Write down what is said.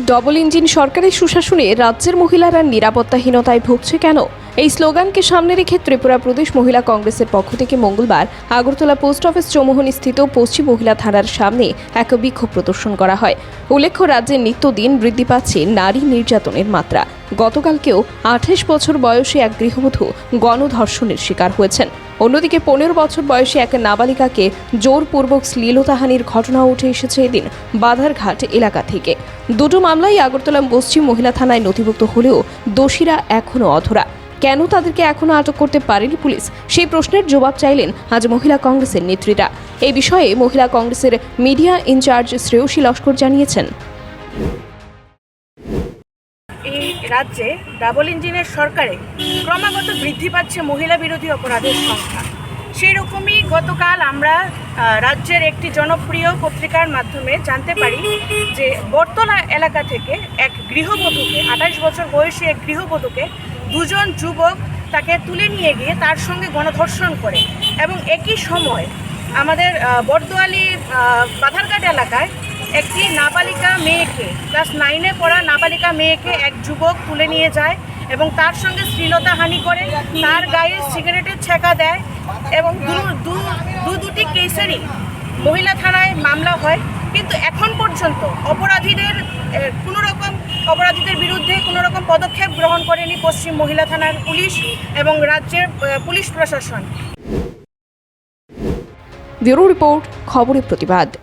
Double engine সরকারের সুশাসনে রাজ্যের মহিলারা নিরাপত্তাহীনতায় ভুগছে কেন? এই স্লোগানকে সামনে রেখে ত্রিপুরা প্রদেশ মহিলা কংগ্রেসের পক্ষ থেকে মঙ্গলবার আগরতলা পোস্ট অফিস চৌমোহনী স্থিত পশ্চিম মহিলা থানার সামনে এক বিক্ষোভ প্রদর্শন করা হয়। উল্লেখ্য, রাজ্যে নিত্যদিন বৃদ্ধি পাচ্ছে নারী নির্যাতনের মাত্রা। গতকালকেও আঠাশ বছর বয়সে এক গৃহবধূ গণধর্ষণের শিকার হয়েছেন। অন্যদিকে পনেরো বছর বয়সী এক নাবালিকাকে জোরপূর্বক শ্লীলতাহানির ঘটনা উঠে এসেছে এদিন বাধারঘাট এলাকা থেকে। দুটো মামলাই আগরতলা পশ্চিম মহিলা থানায় নথিভুক্ত হলেও দোষীরা এখনও অধরা। কেন তাদেরকে এখনও আটক করতে পারেনি পুলিশ? সেই প্রশ্নের জবাব চাইলেন আজ মহিলা কংগ্রেসের নেত্রীরা। এই বিষয়ে মহিলা কংগ্রেসের মিডিয়া ইনচার্জ শ্রেয়সী লস্কর জানিয়েছেন। রাজ্যে ডাবল ইঞ্জিনের সরকারে ক্রমাগত বৃদ্ধি পাচ্ছে মহিলা বিরোধী অপরাধের সংখ্যা। সেই রকমই গতকাল আমরা রাজ্যের একটি জনপ্রিয় পত্রিকার মাধ্যমে জানতে পারি যে বর্তলা এলাকা থেকে এক গৃহবধূকে, আঠাশ বছর বয়সী এক গৃহবধূকে দুজন যুবক তাকে তুলে নিয়ে গিয়ে তার সঙ্গে গণধর্ষণ করে এবং একই সময় আমাদের বর্দোয়ালি বাধারঘাট এলাকায় একটি নাবালিকা মেয়েকে, ক্লাস নাইনে পড়া নাবালিকা মেয়েকে এক যুবক তুলে নিয়ে যায় এবং তার সঙ্গে শ্লীলতা হানি করে, তার গায়ে সিগারেটের ছেঁকা দেয় এবং দু- দুটি কেসেরই মহিলা থানায় মামলা হয়। কিন্তু এখন পর্যন্ত অপরাধীদের কোনো রকম অপরাধীদের বিরুদ্ধে কোনো রকম পদক্ষেপ গ্রহণ করেনি পশ্চিম মহিলা থানার পুলিশ এবং রাজ্যের পুলিশ প্রশাসন। ব্যুরো রিপোর্ট, খবরের প্রতিবাদ।